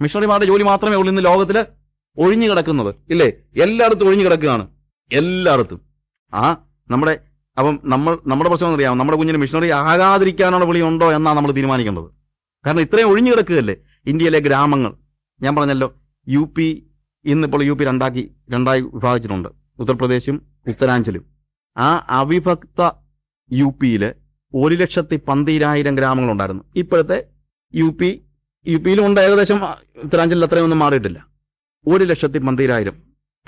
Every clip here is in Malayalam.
മിഷണറിമാരുടെ ജോലി മാത്രമേ ഉള്ളൂ ഇന്ന് ലോകത്തിൽ ഒഴിഞ്ഞു കിടക്കുന്നത്. ഇല്ലേ? എല്ലായിടത്തും ഒഴിഞ്ഞു കിടക്കുകയാണ്. എല്ലായിടത്തും. ആ നമ്മുടെ അപ്പം നമ്മൾ നമ്മുടെ പ്രശ്നം അറിയാം നമ്മുടെ കുഞ്ഞിന് മിഷണറി ആകാതിരിക്കാനുള്ള വിളി ഉണ്ടോ എന്നാണ് നമ്മൾ തീരുമാനിക്കേണ്ടത്. കാരണം ഇത്രയും ഒഴിഞ്ഞു കിടക്കുകയല്ലേ ഇന്ത്യയിലെ ഗ്രാമങ്ങൾ? ഞാൻ പറഞ്ഞല്ലോ യു പി ഇന്നിപ്പോൾ യു പി രണ്ടാക്കി രണ്ടായി വിഭാഗിച്ചിട്ടുണ്ട്. ഉത്തർപ്രദേശും ഉത്തരാഞ്ചലും. ആ അവിഭക്ത യു പിയിൽ ഒരു ലക്ഷത്തി പന്തിരായിരം ഗ്രാമങ്ങളുണ്ടായിരുന്നു. ഇപ്പോഴത്തെ യു പി യു പിയിലും ഉണ്ട് ഏകദേശം ഉത്തരാഞ്ചലിൽ അത്രയൊന്നും മാറിയിട്ടില്ല. ഒരു ലക്ഷത്തി പന്തിരായിരം.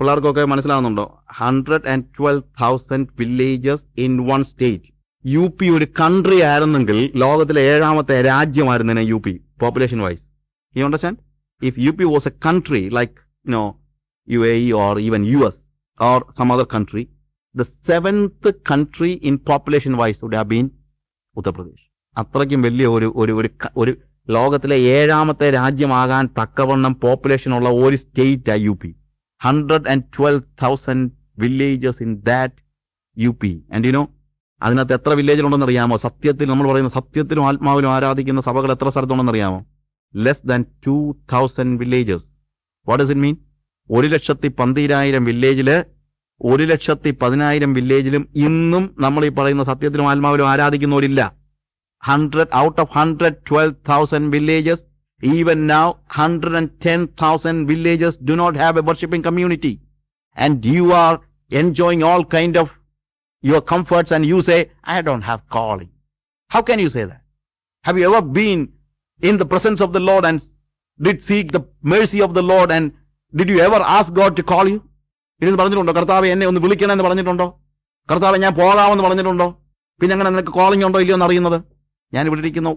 പിള്ളേർക്കൊക്കെ മനസ്സിലാവുന്നുണ്ടോ? Hundred and twelve thousand villages in one state U P ഒരു കൺട്രി ആയിരുന്നെങ്കിൽ ലോകത്തിലെ ഏഴാമത്തെ രാജ്യമായിരുന്നേനെ U P population wise you understand if U P was a country like no U A or even U S or some other country the seventh country in population wise would have Uttar Pradesh അത്രയ്ക്കും വലിയ ഒരു ഒരു ഒരു ലോകത്തിലെ ഏഴാമത്തെ രാജ്യമാകാൻ തക്കവണ്ണം പോപ്പുലേഷൻ ഉള്ള ഒരു സ്റ്റേറ്റ് ആ U P hundred and twelve thousand villages in that U P and you know അതിനകത്ത് എത്ര വില്ലേജിലുണ്ടെന്ന് അറിയാമോ? സത്യത്തിൽ നമ്മൾ പറയുന്ന സത്യത്തിലും ആത്മാവിലും ആരാധിക്കുന്ന സഭകൾ എത്ര സ്ഥലത്തുണ്ടെന്ന് അറിയാമോ? Less than two thousand villages what does it mean ഒരു ലക്ഷത്തി പന്തിരായിരം വില്ലേജിൽ ഒരു ലക്ഷത്തി പതിനായിരം വില്ലേജിലും ഇന്നും നമ്മൾ ഈ പറയുന്ന സത്യത്തിലും ആത്മാവിലും ആരാധിക്കുന്നവരില്ല. Hundred out of hundred twelve thousand villages even now hundred and ten thousand villages do not have a worshipping community and you are enjoying all kind of your comforts and you say I don't have calling how can you say that have you ever been in the presence of the Lord and did seek the mercy of the Lord and did you ever ask God to call you? ഇതെന്ന് പറഞ്ഞിട്ടുണ്ടോ? കർത്താവ് എന്നെ ഒന്ന് വിളിക്കണമെന്ന് പറഞ്ഞിട്ടുണ്ടോ? കർത്താവ് ഞാൻ പോകാമെന്ന് പറഞ്ഞിട്ടുണ്ടോ? പിന്നെ അങ്ങനെ നിനക്ക് കോളിംഗ് ഉണ്ടോ ഇല്ലയോ എന്ന് അറിയുന്നത്? ഞാൻ ഇവിടെ ഇരിക്കുന്ന.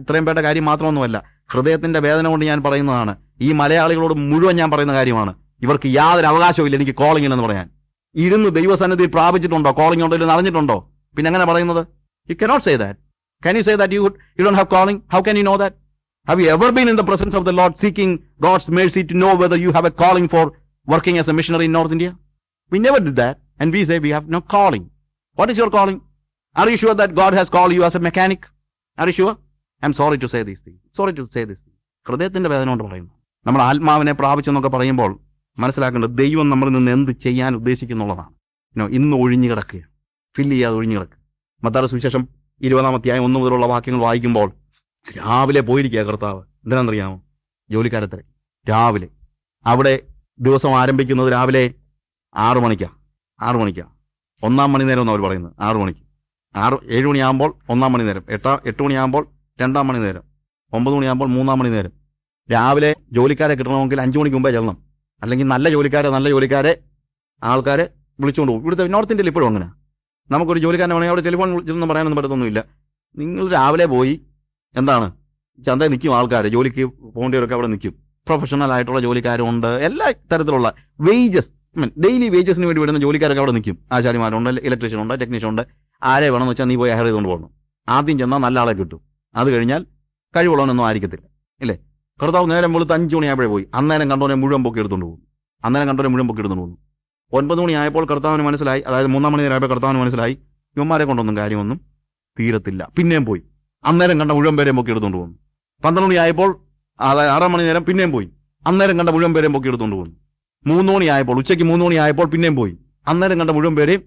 ഇത്രയും പേട്ട കാര്യം മാത്രമൊന്നുമല്ല ഹൃദയത്തിന്റെ വേദന കൊണ്ട് ഞാൻ പറയുന്നതാണ്. ഈ മലയാളികളോട് മുഴുവൻ ഞാൻ പറയുന്ന കാര്യമാണ്. ഇവർക്ക് യാതൊരു അവകാശവും ഇല്ല. എനിക്ക് കോളിംഗ് എന്ന് പറയാൻ. ഇരുന്ന് ദൈവസന്നിധി പ്രാപിച്ചിട്ടുണ്ടോ? കോളിംഗ് ഉണ്ടോ? ഇല്ല നടന്നിട്ടുണ്ടോ പിന്നെ എങ്ങനെ പറയുന്നത്? You cannot say that can you say that you you don't have calling how can you know that have you ever been in the presence of the lord seeking God's mercy to know whether you have a calling for working as a missionary in north India we never did that and we say we have no calling what is your calling are you sure that God has call you as a mechanic mechanic? Sure I'm sorry to say these thing sorry to say these thing ഹൃദയത്തിന്റെ വേദന കൊണ്ട് പറയുന്നു. നമ്മൾ ആത്മാവിനെ പ്രാപിച്ചെന്നൊക്കെ പറയുമ്പോൾ മനസ്സിലാക്കേണ്ടത് ദൈവം നമ്മളിൽ നിന്ന് എന്ത് ചെയ്യാൻ ഉദ്ദേശിക്കുന്നുള്ളതാണ്. ഇന്ന് ഒഴിഞ്ഞു കിടക്കുക ഫില്ല് ചെയ്യാതെ ഒഴിഞ്ഞു കിടക്കുക. മത്താറ സുവിശേഷം ഇരുപതാം അധ്യായം ഒന്ന് മുതലുള്ള വാക്യങ്ങൾ വായിക്കുമ്പോൾ രാവിലെ പോയിരിക്കുക കർത്താവ്. എന്തിനാണെന്നറിയാമോ? ജോലിക്കാരത്തിൽ രാവിലെ. അവിടെ ദിവസം ആരംഭിക്കുന്നത് രാവിലെ ആറു മണിക്കാണ് ആറു മണിക്കാണ് ഒന്നാം മണി നേരം അവർ പറയുന്നത്? ആറു മണിക്ക്. ആറ് ഏഴ് മണിയാകുമ്പോൾ ഒന്നാം മണി നേരം. എട്ടാ എട്ട് മണിയാകുമ്പോൾ രണ്ടാം മണി നേരം. ഒമ്പത് മണിയാകുമ്പോൾ മൂന്നാം മണി നേരം. രാവിലെ ജോലിക്കാരെ കിട്ടണമെങ്കിൽ അഞ്ച് മണിക്ക് മുമ്പേ ചെല്ലണം. അല്ലെങ്കിൽ നല്ല ജോലിക്കാരെ നല്ല ജോലിക്കാരെ ആൾക്കാരെ വിളിച്ചുകൊണ്ട് പോകും. ഇവിടുത്തെ നോർത്ത് ഇന്ത്യയിൽ ഇപ്പോഴും അങ്ങനെ. നമുക്കൊരു ജോലിക്കാരനെ വേണമെങ്കിൽ അവിടെ ടെലിഫോൺ വിളിച്ചൊന്നും പറയാനൊന്നും പറ്റത്തൊന്നുമില്ല. നിങ്ങൾ രാവിലെ പോയി എന്താണ്? ചന്ത നിൽക്കും ആൾക്കാർ ജോലിക്ക് പോകേണ്ടവരൊക്കെ അവിടെ നിൽക്കും. പ്രൊഫഷണൽ ആയിട്ടുള്ള ജോലിക്കാരുണ്ട്. എല്ലാ തരത്തിലുള്ള വേജസ് ഡെയിലി വേജസിന് വേണ്ടി വരുന്ന ജോലിക്കാരൊക്കെ അവിടെ നിൽക്കും. ആശാരിമാരുണ്ട് ഇലക്ട്രീഷ്യൻ ഉണ്ട് ടെക്നീഷ്യൻ ഉണ്ട്. ആരെ വേണമെന്ന് വെച്ചാൽ നീ പോയി ഹയർ ചെയ്തുകൊണ്ട് പോകണം. ആദ്യം ചെന്നാൽ നല്ല ആളെ കിട്ടും. അത് കഴിഞ്ഞാൽ കഴിവുള്ളവനൊന്നും ആയിരിക്കത്തില്ല. ഇല്ലേ? കർത്താവ് നേരം വെളുത്ത് അഞ്ച് മണിയായപ്പോഴേ പോയി. അന്നേരം കണ്ടോനെ മുഴുവൻ പൊക്കി എടുത്തുകൊണ്ട് പോകും അന്നേരം കണ്ടോനെ മുഴുവൻ പൊക്കി എടുത്തുകൊണ്ട് പോകും ഒൻപത് മണിയായപ്പോൾ കർത്താവിന് മനസ്സിലായി. അതായത് മൂന്നാം മണി നേരമായപ്പോൾ കർത്താവിന് മനസ്സിലായി. ഇവന്മാരെ കൊണ്ടൊന്നും കാര്യമൊന്നും തീരത്തില്ല. പിന്നെയും പോയി. അന്നേരം കണ്ട മുഴുവൻ പേരെയും പൊക്കി എടുത്തുകൊണ്ട് പോകുന്നു. പന്ത്രണ്ട് മണിയായപ്പോൾ അതായത് ആറാം മണി നേരം പിന്നെയും പോയി. അന്നേരം കണ്ട മുഴുവൻ പേരെയും പൊക്കി എടുത്തുകൊണ്ട് പോകുന്നു. മൂന്ന് മണിയായപ്പോൾ ഉച്ചയ്ക്ക് മൂന്ന് മണിയായപ്പോൾ പിന്നെയും പോയി. അന്നേരം കണ്ട മുഴുവൻ പേരെയും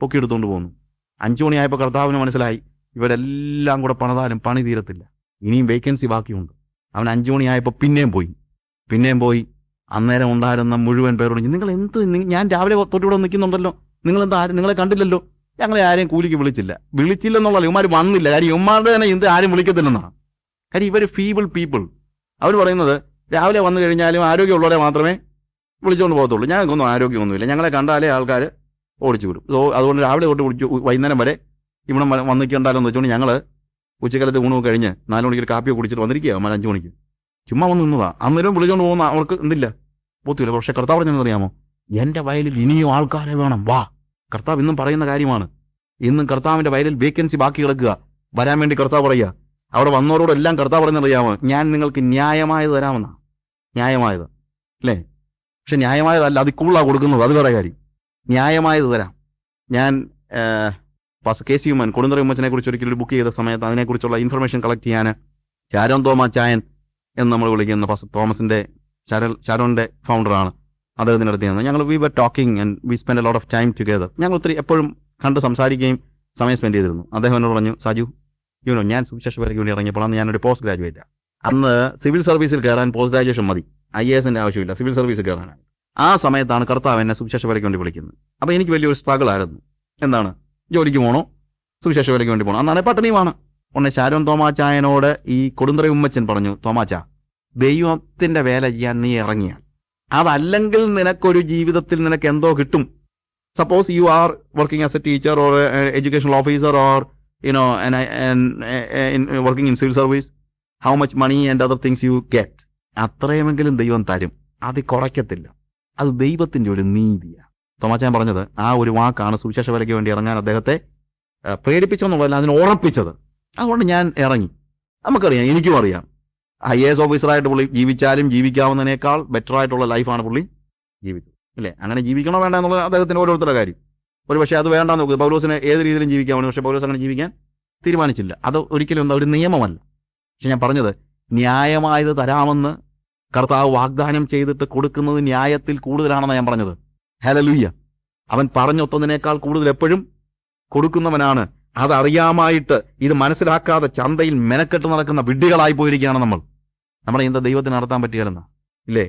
പൊക്കി എടുത്തുകൊണ്ട് പോകുന്നു. അഞ്ചു മണിയായപ്പോൾ കർത്താവിന് മനസ്സിലായി ഇവരെല്ലാം കൂടെ പണിതാലും പണി തീരത്തില്ല. ഇനിയും വേക്കൻസി ബാക്കിയുണ്ട്. അവൻ അഞ്ചു മണിയായപ്പോൾ പിന്നെയും പോയി. പിന്നെയും പോയി അന്നേരം ഉണ്ടായിരുന്ന മുഴുവൻ പേരോട് നിങ്ങൾ എന്ത് ഞാൻ രാവിലെ തൊട്ടിവിടെ നിൽക്കുന്നുണ്ടല്ലോ. നിങ്ങൾ എന്താ ആരും നിങ്ങളെ കണ്ടില്ലല്ലോ? ഞങ്ങളെ ആരെയും കൂലിക്ക് വിളിച്ചില്ല. വിളിച്ചില്ലെന്നുള്ള ഇവന്മാർ വന്നില്ല. കാര്യം ഇവന്മാരുടെ തന്നെ എന്ത് ആരും വിളിക്കത്തില്ലെന്നാണ് കാര്യം ഇവർ ഫീബിൾ പീപ്പിൾ അവർ പറയുന്നത് രാവിലെ വന്നു കഴിഞ്ഞാലും ആരോഗ്യമുള്ളവരെ മാത്രമേ വിളിച്ചുകൊണ്ട് പോകത്തുള്ളൂ. ഞങ്ങൾക്കൊന്നും ആരോഗ്യമൊന്നുമില്ല. ഞങ്ങളെ കണ്ടാലേ ആൾക്കാർ ഓടിച്ചു വിടും. അതുകൊണ്ട് രാവിലെ തൊട്ട് കുടിച്ചു വൈകുന്നേരം വരെ ഇവിടെ വന്നിക്കണ്ടല്ലോ എന്ന് വെച്ചുകൊണ്ട് ഞങ്ങൾ ഉച്ചക്കാലത്ത് ഊണ് കഴിഞ്ഞ് നാല് മണിക്ക് ഒരു കാപ്പിയൊക്കെ കുടിച്ചിട്ട് വന്നിരിക്കുക മല അഞ്ചു മണിക്ക്. ചുമ്മാ വന്ന് നിന്നതാ. അന്നേരം വിളിച്ചുകൊണ്ട് പോകുന്ന അവർക്ക് എന്തില്ല? പോത്തില്ല. പക്ഷെ കർത്താവ് പറഞ്ഞെന്നറിയാമോ എന്റെ വയലിൽ ഇനിയും ആൾക്കാരെ വേണം. വാ. കർത്താവ് ഇന്നും പറയുന്ന കാര്യമാണ്. ഇന്നും കർത്താവിന്റെ വയലിൽ വേക്കൻസി ബാക്കി കിടക്കുക. വരാൻ വേണ്ടി കർത്താവ് പറയുക. അവിടെ വന്നവരോടെല്ലാം കർത്താവ് പറഞ്ഞറിയാമോ ഞാൻ നിങ്ങൾക്ക് ന്യായമായത് തരാമെന്നാ. ന്യായമായത്. അല്ലേ? പക്ഷെ ന്യായമായതല്ല അത് കൂടുതലാണ് കൊടുക്കുന്നത്. അത് വേറെ കാര്യം. ന്യായമായത് തരാം. ഞാൻ പാസ് കെ സി ഉമ്മൻ കൊടുന്തറ ഉമ്മച്ചനെ കുറിച്ച് ഒരിക്കലും ഒരു ബുക്ക് ചെയ്ത സമയത്ത് അതിനെക്കുറിച്ചുള്ള ഇൻഫർമേഷൻ കളക്ട് ചെയ്യാൻ ചാരോൻ തോമ ചായൻ എന്ന് നമ്മൾ വിളിക്കുന്ന പാസ് തോമസിന്റെ ചരൽ ചരോന്റെ ഫൗണ്ടറാണ് അദ്ദേഹത്തിന്റെ അടുത്ത് ഞങ്ങൾ we were talking and we spend a lot of time together ഞങ്ങൾ ഒത്തിരി എപ്പോഴും കണ്ട് സംസാരിക്കുകയും സമയം സ്പെൻഡ് ചെയ്തിരുന്നു. അദ്ദേഹം എന്നോട് പറഞ്ഞു സജു യുനോ ഞാൻ സുവിശേഷ വരയ്ക്ക് വേണ്ടി ഇറങ്ങിയപ്പോഴാണ് ഞാനൊരു പോസ്റ്റ് ഗ്രാജുവേറ്റ് അന്ന് സിവിൽ സർവീസിൽ കയറാൻ പോസ്റ്റ് ഗ്രാജുവേഷൻ മതി. ഐ എസിന്റെ ആവശ്യമില്ല. സിവിൽ സർവീസിൽ കയറാനാണ്. ആ സമയത്താണ് കർത്താവ് എന്നെ സുവിശേഷ വിലയ്ക്ക് വേണ്ടി വിളിക്കുന്നത്. അപ്പോൾ എനിക്ക് വലിയൊരു സ്ട്രഗിൾ ആയിരുന്നു. എന്താണ്? ജോലിക്ക് പോകണോ സുവിശേഷ വിലയ്ക്ക് വേണ്ടി പോകണം അന്നാണ് പട്ടിണിയുമാണ്. ഉടനെ ശാരോൻ തോമാച്ചായനോട് ഈ കൊടുന്തറ ഉമ്മച്ചൻ പറഞ്ഞു തോമാച്ച ദൈവത്തിന്റെ വേല ചെയ്യാൻ നീ ഇറങ്ങിയാൽ അതല്ലെങ്കിൽ നിനക്കൊരു ജീവിതത്തിൽ നിനക്ക് എന്തോ കിട്ടും. Suppose you are working as a teacher or educational officer or you know working in civil service how much money and other things you get അത്രയുമെങ്കിലും ദൈവം തരും. അത് കുറയ്ക്കത്തില്ല. അത് ദൈവത്തിന്റെ ഒരു നീതിയാണ് തോമാച്ചാൻ പറഞ്ഞത് ആ ഒരു വാക്കാണ് സുവിശേഷ വിലയ്ക്ക് വേണ്ടി ഇറങ്ങാൻ അദ്ദേഹത്തെ പ്രേരിപ്പിച്ചതെന്നുള്ളതല്ല അതിന് ഉറപ്പിച്ചത്. അതുകൊണ്ട് ഞാൻ ഇറങ്ങി. നമുക്കറിയാം എനിക്കും അറിയാം. ഐ എ എസ് ഓഫീസറായിട്ട് പുള്ളി ജീവിച്ചാലും ജീവിക്കാവുന്നതിനേക്കാൾ ബെറ്റർ ആയിട്ടുള്ള ലൈഫാണ് പുള്ളി ജീവിച്ചത്. അല്ലേ അങ്ങനെ ജീവിക്കണോ വേണ്ട എന്നുള്ളത് അദ്ദേഹത്തിന്റെ ഓരോരുത്തരുടെ കാര്യം. ഒരു പക്ഷേ അത് വേണ്ടാന്ന് നോക്കുക പൗലോസിനെ ഏത് രീതിയിലും ജീവിക്കാവുന്നു പക്ഷേ പൗലോസ് അങ്ങനെ ജീവിക്കാൻ തീരുമാനിച്ചില്ല. അത് ഒരിക്കലും എന്താ ഒരു നിയമമല്ല. പക്ഷെ ഞാൻ പറഞ്ഞത് ന്യായമായത് തരാമെന്ന് കർത്താവ് വാഗ്ദാനം ചെയ്തിട്ട് കൊടുക്കുന്നത് ന്യായത്തിൽ കൂടുതലാണെന്ന് ഞാൻ പറഞ്ഞത്. ഹലലുയ്യ അവൻ പറഞ്ഞൊത്തതിനേക്കാൾ കൂടുതൽ എപ്പോഴും കൊടുക്കുന്നവനാണ്. അതറിയാമായിട്ട് ഇത് മനസ്സിലാക്കാതെ ചന്തയിൽ മെനക്കെട്ട് നടക്കുന്ന വിഡ്ഢികളായി പോയിരിക്കുകയാണ് നമ്മൾ. നമ്മളെ എന്താ ദൈവത്തിന് നടത്താൻ പറ്റിയാലെന്ന? ഇല്ലേ?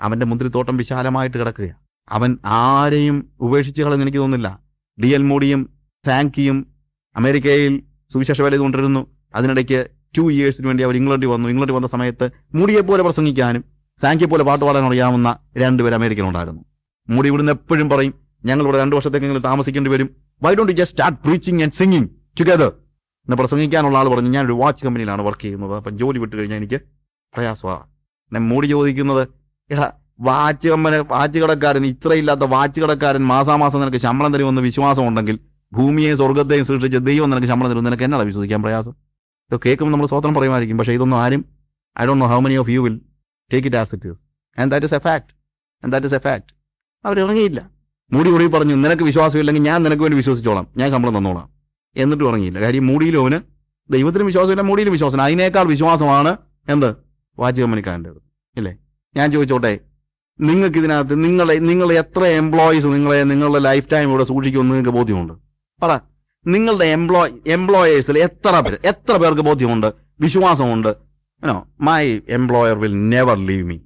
അവന്റെ മുന്തിരിത്തോട്ടം വിശാലമായിട്ട് കിടക്കുക അവൻ ആരെയും ഉപേക്ഷിച്ച് കളഞ്ഞ് എനിക്ക് തോന്നുന്നില്ല. ഡി എൽ മോഡിയും സാങ്കിയും അമേരിക്കയിൽ സുവിശേഷ വേല കൊണ്ടിരുന്നു അതിനിടയ്ക്ക് ടു ഇയേഴ്സിന് വേണ്ടി അവർ ഇംഗ്ലണ്ടിൽ വന്നു. ഇംഗ്ലണ്ടിൽ വന്ന സമയത്ത് മുടിയെ പോലെ പ്രസംഗിക്കാനും സാങ്കിയെ പോലെ പാട്ട് പാടാൻ അറിയാവുന്ന രണ്ടുപേർ അമേരിക്കൻ ഉണ്ടായിരുന്നു. മുടി ഇവിടുന്ന് എപ്പോഴും പറയും ഞങ്ങൾ ഇവിടെ രണ്ടു വർഷത്തേക്കെങ്കിലും താമസിക്കേണ്ടി വരും. Why don't just start preaching and singing together എന്നെ പ്രസംഗിക്കാനുള്ള ആൾ പറഞ്ഞു ഞാനൊരു വാച്ച് കമ്പനിയിലാണ് വർക്ക് ചെയ്യുന്നത്. അപ്പം ജോലി വിട്ട് കഴിഞ്ഞാൽ എനിക്ക് പ്രയാസമാണ് ഞാൻ മൂടി ചോദിക്കുന്നത് എടാ വാച്ച് കമ്പനി വാച്ച് കടക്കാരൻ ഇത്രയില്ലാത്ത വാച്ച് കടക്കാരൻ മാസാമാസം നിനക്ക് ശമ്പളം തരുമെന്ന് വിശ്വാസം ഉണ്ടെങ്കിൽ ഭൂമിയെയും സ്വർഗത്തെയും സൃഷ്ടിച്ച ദൈവം നിനക്ക് ശമ്പളം തരും. നിനക്ക് എന്നാണ് വിശ്വസിക്കാൻ പ്രയാസം? ഇത് കേൾക്കുമ്പോൾ നമ്മൾ സ്വതന്ത്രം പറയുമായിരിക്കും. പക്ഷേ ഇതൊന്നും ആരും I don't know how many of you will take it as it and that is a fact and that is a fact അവർ ഇറങ്ങിയില്ല മൂടി മുടി പറഞ്ഞു നിനക്ക് വിശ്വാസമില്ലെങ്കിൽ ഞാൻ നിനക്ക് വേണ്ടി വിശ്വസിച്ചോളാം. ഞാൻ ശമ്പളം തന്നോളാം. എന്നിട്ടും ഇറങ്ങിയില്ല കാര്യം മൂടിയിലും അവന് ദൈവത്തിന് വിശ്വാസമില്ല മൂടിയിലും വിശ്വാസമില്ല. അതിനേക്കാൾ വിശ്വാസമാണ് എന്ത്? വാച്ച് കമ്പനിക്കാരന്റെ ഇല്ലേ? ഞാൻ ചോദിച്ചോട്ടെ നിങ്ങൾക്ക് ഇതിനകത്ത് നിങ്ങളെ നിങ്ങൾ എത്ര എംപ്ലോയീസ് നിങ്ങളെ നിങ്ങളുടെ ലൈഫ് ടൈം ഇവിടെ സൂക്ഷിക്കുമെന്ന് നിങ്ങൾക്ക് ബോധ്യമുണ്ട്? പറ. നിങ്ങളുടെ എംപ്ലോയ് എംപ്ലോയേഴ്സിൽ എത്ര പേർ എത്ര പേർക്ക് ബോധ്യമുണ്ട്? വിശ്വാസമുണ്ട്? You know my employer will never leave me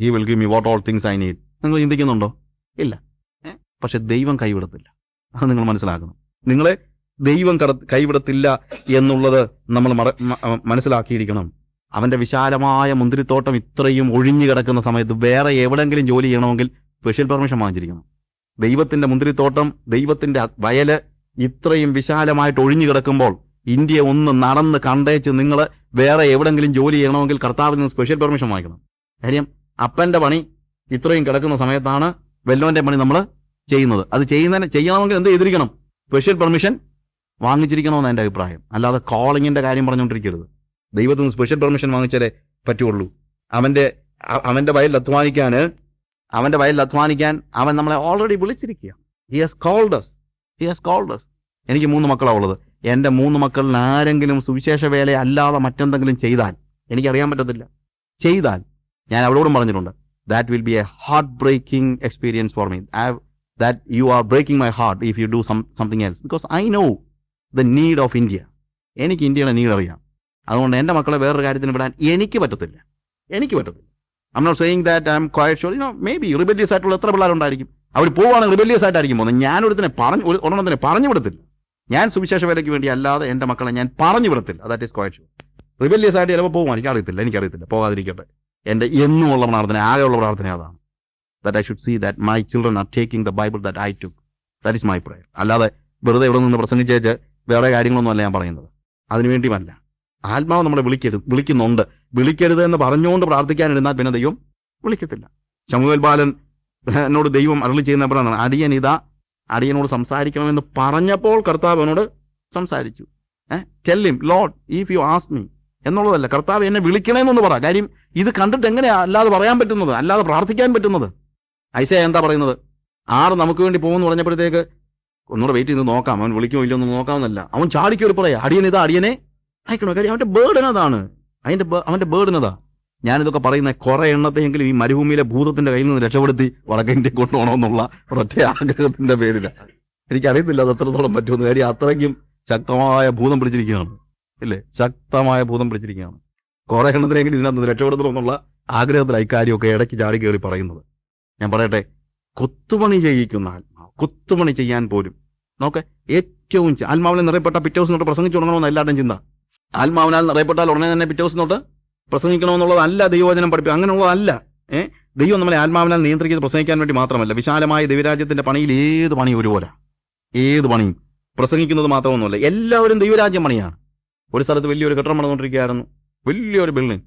he will give me what all things I need നിങ്ങൾ ചിന്തിക്കുന്നുണ്ടോ? ഇല്ല. പക്ഷെ ദൈവം കൈവിടത്തില്ല. അത് നിങ്ങൾ മനസ്സിലാക്കണം. നിങ്ങളെ ദൈവം കട കൈവിടത്തില്ല എന്നുള്ളത് നമ്മൾ മനസ്സിലാക്കിയിരിക്കണം. അവന്റെ വിശാലമായ മുന്തിരിത്തോട്ടം ഇത്രയും ഒഴിഞ്ഞു കിടക്കുന്ന സമയത്ത് വേറെ എവിടെയെങ്കിലും ജോലി ചെയ്യണമെങ്കിൽ സ്പെഷ്യൽ പെർമിഷൻ വാങ്ങിച്ചിരിക്കണം. ദൈവത്തിന്റെ മുന്തിരിത്തോട്ടം ദൈവത്തിന്റെ വയൽ ഇത്രയും വിശാലമായിട്ട് ഒഴിഞ്ഞു കിടക്കുമ്പോൾ ഇന്ത്യ ഒന്ന് നടന്ന് കണ്ടേച്ച് നിങ്ങൾ വേറെ എവിടെങ്കിലും ജോലി ചെയ്യണമെങ്കിൽ കർത്താവിൽ നിന്ന് സ്പെഷ്യൽ പെർമിഷൻ വാങ്ങിക്കണം. കാര്യം അപ്പന്റെ പണി ഇത്രയും കിടക്കുന്ന സമയത്താണ് വെല്ലോന്റെ പണി നമ്മൾ ചെയ്യുന്നത്. അത് ചെയ്യുന്നതിന് ചെയ്യണമെങ്കിൽ എന്ത് ചെയ്തിരിക്കണം? സ്പെഷ്യൽ പെർമിഷൻ വാങ്ങിച്ചിരിക്കണമെന്ന് എന്റെ അഭിപ്രായം. അല്ലാതെ കോളിങ്ങിന്റെ കാര്യം പറഞ്ഞുകൊണ്ടിരിക്കരുത്. ദൈവത്തിൽ നിന്ന് സ്പെഷ്യൽ പെർമിഷൻ വാങ്ങിച്ചാലേ പറ്റുള്ളൂ. അവന്റെ അവന്റെ വയലിൽ അധ്വാനിക്കാൻ അവന്റെ വയലിൽ അധ്വാനിക്കാൻ അവൻ നമ്മളെ already വിളിച്ചിരിക്കുക he has called us. Has called എനിക്ക് മൂന്ന് മക്കളാണ് ഉള്ളത്. എന്റെ മൂന്ന് മക്കളിൽ ആരെങ്കിലും സുവിശേഷ വേല അല്ലാതെ മറ്റെന്തെങ്കിലും ചെയ്താൽ എനിക്കറിയാൻ പറ്റത്തില്ല. ചെയ്താൽ ഞാൻ അവളോടും പറഞ്ഞിട്ടുണ്ട് that will be a heart breaking experience for me that you are breaking my heart if you do some something else because I know the need of India എനിക്ക് ഇന്ത്യയുടെ നീഡ് അറിയാം. അതുകൊണ്ട് എന്റെ മക്കളെ വേറൊരു കാര്യത്തിന് വിടാൻ എനിക്ക് പറ്റത്തില്ല. എനിക്ക് പറ്റത്തില്ല. I not saying that I'm quite sure you know may be rebellious ആയിട്ടുള്ള എത്ര പിള്ളേരുണ്ടായിരിക്കും. അവർ പോവുകയാണെങ്കിൽ റിബല്യസ് ആയിട്ടായിരിക്കും പോകുന്നത്. ഞാൻ ഒരുത്തിനെ പറഞ്ഞു ഒരെണ്ണത്തിനെ പറഞ്ഞു വിടത്തില്ല. ഞാൻ സുവിശേഷ വേലയ്ക്ക് വേണ്ടി അല്ലാതെ എന്റെ മക്കളെ ഞാൻ പറഞ്ഞു വിടത്തില്ല. അതാറ്റ് സ്ക്വാഷ് റിബല്യസ് ആയിട്ട് ചിലപ്പോൾ പോകും. എനിക്കറിയത്തില്ല എനിക്കറിയത്തില്ല. പോകാതിരിക്കട്ടെ. എന്റെ എന്നുമുള്ള പ്രാർത്ഥന ആകെയുള്ള പ്രാർത്ഥന അതാണ്. That I should see that my children are taking the Bible that I took that is my prayer അല്ലാതെ വെറുതെ ഇവിടെ നിന്ന് പ്രസംഗിച്ചേച്ച് വേറെ കാര്യങ്ങളൊന്നും അല്ല ഞാൻ പറയുന്നത്. അതിനുവേണ്ടിയുമല്ല ആത്മാവ് നമ്മളെ വിളിക്കരുത് വിളിക്കുന്നുണ്ട്. വിളിക്കരുത് എന്ന് പറഞ്ഞുകൊണ്ട് പ്രാർത്ഥിക്കാനിരുന്നാൽ പിന്നെ ദൈവം വിളിക്കത്തില്ല. ശമുവേൽ ബാലൻ എന്നോട് ദൈവം അരളി പറഞ്ഞാണ് അടിയൻ ഇതാ അടിയനോട് സംസാരിക്കണമെന്ന് പറഞ്ഞപ്പോൾ കർത്താവ് എന്നോട് സംസാരിച്ചു. ചെല്ലിം lord if you ask me എന്നുള്ളതല്ല കർത്താവ് എന്നെ വിളിക്കണമെന്നൊന്ന് പറ. കാര്യം ഇത് കണ്ടിട്ട് എങ്ങനെയാ അല്ലാതെ പറയാൻ പറ്റുന്നത്? അല്ലാതെ പ്രാർത്ഥിക്കാൻ പറ്റുന്നത്? ഐസ എന്താ പറയുന്നത്? ആറ് നമുക്ക് വേണ്ടി പോകുമെന്ന് പറഞ്ഞപ്പോഴത്തേക്ക് ഒന്നുകൂടെ വെയിറ്റ് ചെയ്ത് നോക്കാം. അവൻ വിളിക്കുമോ ഇല്ലയോ എന്ന് നോക്കാമെന്നല്ല. അവൻ ചാടിക്കൊരു പറയാ. അടിയൻ ഇതാ അടിയനെ അയക്കണോ? കാര്യം അവന്റെ ബേർഡിനതാണ് അതിന്റെ അവന്റെ ബേ- അവന്റെ ബേർഡൻ അതാ. ഞാനിതൊക്കെ പറയുന്ന കുറെ എണ്ണത്തെയെങ്കിലും ഈ മരുഭൂമിയിലെ ഭൂതത്തിന്റെ കയ്യിൽ നിന്ന് രക്ഷപ്പെടുത്തി വടക്കേ ഇന്ത്യ കൊണ്ടുപോകണമെന്നുള്ള ഒരൊറ്റ ആഗ്രഹത്തിന്റെ പേരിലാണ് എനിക്കറിയത്തില്ല അത് എത്രത്തോളം പറ്റുമെന്ന്. കാര്യം അത്രയ്ക്കും ശക്തമായ ഭൂതം പിടിച്ചിരിക്കുകയാണ്. ഇല്ലേ? ശക്തമായ ഭൂതം പിടിച്ചിരിക്കുകയാണ്. കുറെ എണ്ണത്തിനെങ്കിലും ഇതിനകത്ത് രക്ഷപ്പെടുത്തണമെന്നുള്ള ആഗ്രഹത്തിലെ ഇക്കാര്യമൊക്കെ ഇടയ്ക്ക് ചാടി കയറി പറയുന്നത്. ഞാൻ പറയട്ടെ കൊത്തുപണി ചെയ്യിക്കുന്ന ആത്മാവ് കൊത്തുപണി ചെയ്യാൻ പോലും നോക്കെ ഏറ്റവും ആത്മാവിനെ നിറയപ്പെട്ട പിറ്റേ ദിവസം തൊട്ട് പ്രസംഗിച്ചു തുടങ്ങണമെന്ന് എല്ലാവരുടെയും ചിന്ത. ആത്മാവിനാൽ നിറയപ്പെട്ടാൽ ഉടനെ തന്നെ പിറ്റേ ദിവസം തൊട്ട് പ്രസംഗിക്കണമെന്നുള്ളതല്ല ദൈവവചനം പഠിപ്പിക്കുക. അങ്ങനെയുള്ളതല്ല. ഏഹ് ദൈവം നമ്മളെ ആത്മാവിനാൽ നിയന്ത്രിക്കുന്നത് പ്രസംഗിക്കാൻ വേണ്ടി മാത്രമല്ല. വിശാലമായ ദൈവരാജ്യത്തിന്റെ പണിയിൽ ഏത് പണിയും ഒരുപോലെ. ഏത് പണിയും. പ്രസംഗിക്കുന്നത് മാത്രമൊന്നുമല്ല. എല്ലാവരും ദൈവരാജ്യം പണിയാണ്. ഒരു സ്ഥലത്ത് വലിയൊരു കെട്ടിടം പണിതുകൊണ്ടിരിക്കുകയായിരുന്നു. വലിയൊരു ബിൽഡിംഗ്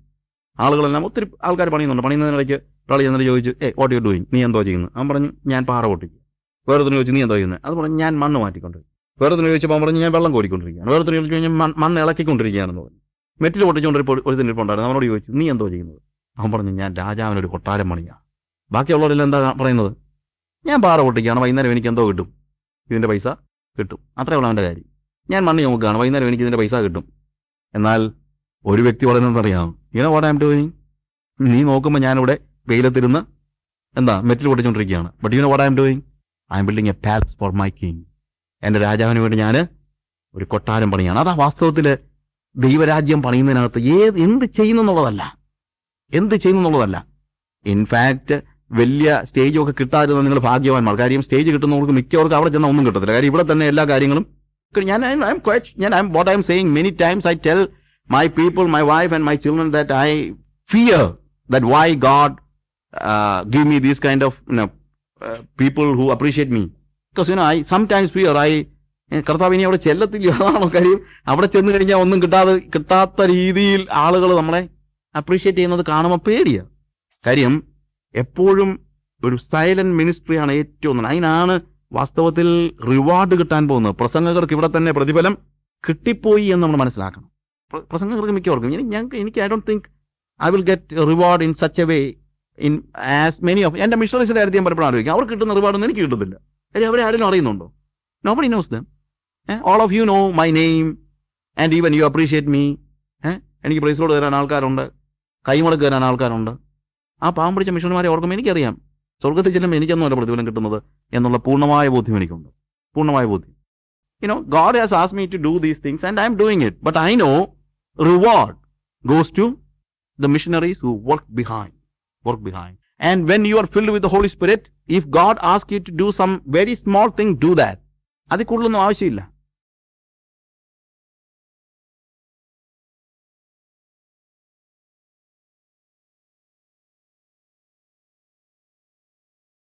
ആളുകളെല്ലാം ഒത്തിരി ആൾക്കാർ പണിയുന്നുണ്ട്. പണിയുന്നതിനിടയ്ക്ക് ഒരാൾ ചെന്നിട്ട് ചോദിച്ചു ഏ വാട്ട് യു ഡൂയിങ് നീ എന്തോ ചെയ്യുന്നു? അവൻ പറഞ്ഞു ഞാൻ പാറ പൊട്ടിക്കും. വേറെ തന്നെ ചോദിച്ചു നീ എന്തോ ചെയ്യുന്നത് അത് പറഞ്ഞു ഞാൻ മണ്ണ് മാറ്റിക്കൊണ്ട് തന്നെ ചോദിച്ചപ്പോൾ പറഞ്ഞു ഞാൻ വെള്ളം കോരിക്കൊണ്ടിരിക്കുകയാണ്. വേറൊരുത്തിന് ചോദിച്ചു കഴിഞ്ഞാൽ മണ്ണ് മണ്ണ് ഇളക്കിക്കൊണ്ടിരിക്കുകയാണെന്ന് പറഞ്ഞു. മെറ്റിൽ പൊട്ടിച്ചുകൊണ്ട് ഒരു ഒരു തിന്നിട്ടുണ്ടായിരുന്നു അവനോട് ചോദിച്ചു നീ എന്തോ ചെയ്യുന്നത്? അവൻ പറഞ്ഞു ഞാൻ രാജാവിനൊരു കൊട്ടാരം പണിയാണ് ബാക്കിയുള്ളവരെല്ലാം എന്താ പറയുന്നത്? ഞാൻ പാറ പൊട്ടിക്കുകയാണ് വൈകുന്നേരം എനിക്ക് എന്തോ കിട്ടും? ഇതിന്റെ പൈസ കിട്ടും. അത്രേ ഉള്ളൂ അവന്റെ കാര്യം. ഞാൻ മണ്ണ് നോക്കുകയാണ് വൈകുന്നേരം എനിക്ക് ഇതിന്റെ പൈസ കിട്ടും. എന്നാൽ ഒരു വ്യക്തി വളരെ അറിയാം ഇങ്ങനെ വാട്ട് ആം നീ നോക്കുമ്പോൾ ഞാനിവിടെ വെയിലത്തിരുന്ന് എന്താ metal പൊട്ടിച്ചുകൊണ്ടിരിക്കുകയാണ് but you know what I'm building a palace for my king എന്റെ രാജാവിന് വേണ്ടി ഞാൻ ഒരു കൊട്ടാരം പണിയാണ്. അതാ വാസ്തവത്തിൽ ദൈവരാജ്യം പണിയുന്നതിനകത്ത് ഏത് എന്ത് ചെയ്യുന്നു എന്നുള്ളതല്ല എന്ത് ചെയ്യുന്നു എന്നുള്ളതല്ല ഇൻഫാക്റ്റ് വലിയ സ്റ്റേജൊക്കെ കിട്ടാതിരുന്ന നിങ്ങൾ ഭാഗ്യവാന്മാർ. കാര്യം സ്റ്റേജ് കിട്ടുന്നവർക്ക് മിക്കവർക്ക് അവിടെ ചെന്നാൽ ഒന്നും കിട്ടത്തില്ല. കാര്യം ഇവിടെ തന്നെ എല്ലാ കാര്യങ്ങളും ഞാൻ ഐ എം ക്വൈറ്റ് ഞാൻ I'm what I'm saying many times I tell my people my wife and my children that I fear that why God give me these kind of people who appreciate me because you know I sums fear I കർത്താവ് ഇനി അവിടെ ചെല്ലത്തില്ല. അതാണോ കാര്യം? അവിടെ ചെന്ന് കഴിഞ്ഞാൽ ഒന്നും കിട്ടാതെ കിട്ടാത്ത രീതിയിൽ ആളുകൾ നമ്മളെ അപ്രീഷിയേറ്റ് ചെയ്യുന്നത് കാണുമ്പോൾ പേടിയാണ് കാര്യം എപ്പോഴും ഒരു സൈലന്റ് മിനിസ്ട്രിയാണ് ഏറ്റവും നല്ലത്. അതിനാണ് വാസ്തവത്തിൽ റിവാർഡ് കിട്ടാൻ പോകുന്നത്. പ്രസംഗകർക്ക് ഇവിടെ തന്നെ പ്രതിഫലം കിട്ടിപ്പോയി എന്ന് നമ്മൾ മനസ്സിലാക്കണം. പ്ര- പ്രസംഗകർക്ക് മിക്കവർക്കും. ഞങ്ങൾക്ക് എനിക്ക് I don't think I will get reward in such a way in as many of എന്റെ മിഷണറീസിന്റെ കാര്യത്തിൽ ഞാൻ പലപ്പോഴും ആലോചിക്കും. അവർക്ക് കിട്ടുന്ന റിവാർഡൊന്നും എനിക്ക് കിട്ടുന്നില്ല കാര്യം അവരെ ആരെങ്കിലും അറിയുന്നുണ്ടോ? Nobody knows them all of you know my name and even you appreciate me എനിക്ക് പ്രൈസിലോട് തരാൻ ആൾക്കാരുണ്ട്. കൈമുടക്ക് തരാൻ ആൾക്കാരുണ്ട്. ആ പാവം പിടിച്ച മിഷണന്മാരെ ഓർക്കുമ്പോൾ എനിക്കറിയാം. സ്വർഗത്തിൽ ചെല്ലുമ്പോൾ എനിക്കൊന്നുമല്ല പ്രതിഫലം കിട്ടുന്നത് എന്നുള്ള പൂർണമായ ബോധ്യം എനിക്കുണ്ട്. പൂർണമായ ബോധ്യം. You know God has ask me to do these things and I'm doing it but I know reward goes to the missionaries who work behind work behind and when you are filled with holy spirit if god ask you to do some very small thing do that. അതിൽ കൂടുതലൊന്നും ആവശ്യമില്ല.